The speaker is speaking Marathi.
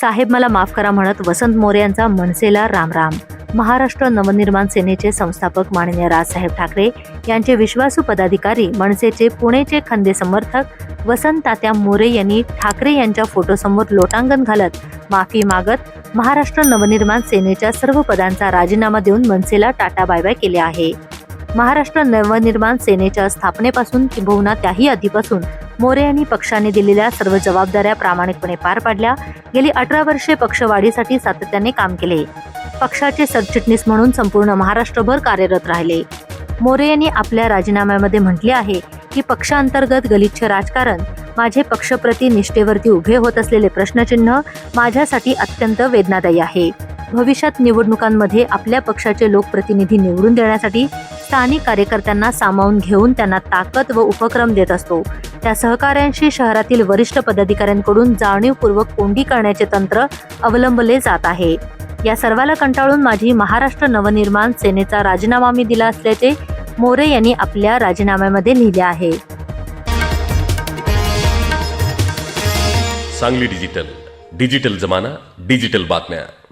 साहेब मला माफ करा म्हणत वसंत मोरे यांचा मनसेला रामराम. महाराष्ट्र नवनिर्माण सेनेचे संस्थापक माननीय राजसाहेब ठाकरे यांचे विश्वासू पदाधिकारी मनसेचे पुणेचे खंदे समर्थक वसंत तात्या मोरे यांनी ठाकरे यांच्या फोटोसमोर लोटांगण घालत माफी मागत महाराष्ट्र नवनिर्माण सेनेच्या सर्व पदांचा राजीनामा देऊन मनसेला टाटा बाय बाय केले आहे. महाराष्ट्र नवनिर्माण सेनेच्या स्थापनेपासून किंबहुना त्याही आधीपासून मोरे यांनी पक्षाने दिलेल्या सर्व जबाबदाऱ्या प्रामाणिकपणे पार पाडल्या. गेली अठरा वर्षे पक्षवाढीसाठी सातत्याने काम केले. पक्षाचे सरचिटणीस म्हणून संपूर्ण महाराष्ट्रभर कार्यरत राहिले. मोरे यांनी आपल्या राजीनाम्यामध्ये म्हटले आहे की पक्षांतर्गत गलिच्छ राजकारण माझे पक्षप्रती निष्ठेवरती उभे होत असलेले प्रश्नचिन्ह माझ्यासाठी अत्यंत वेदनादायी आहे. भविष्यात निवडणुकांमध्ये आपल्या पक्षाचे लोकप्रतिनिधी निवडून देण्यासाठी स्थानिक कार्यकर्त्यांना सामावून घेऊन त्यांना ताकद व उपक्रम देत असतो. त्या सहकाऱ्यांशी शहरातील वरिष्ठ पदाधिकाऱ्यांकडून जाणीवपूर्वक कोंडी करण्याचे तंत्र अवलंबले जात आहे. या सर्वाला कंटाळून माझी महाराष्ट्र नवनिर्माण सेनेचा राजीनामा मी दिला असल्याचे मोरे यांनी आपल्या राजीनाम्यामध्ये लिहिले आहे. सांगली डिजिटल. डिजिटल जमाना डिजिटल बातम्या.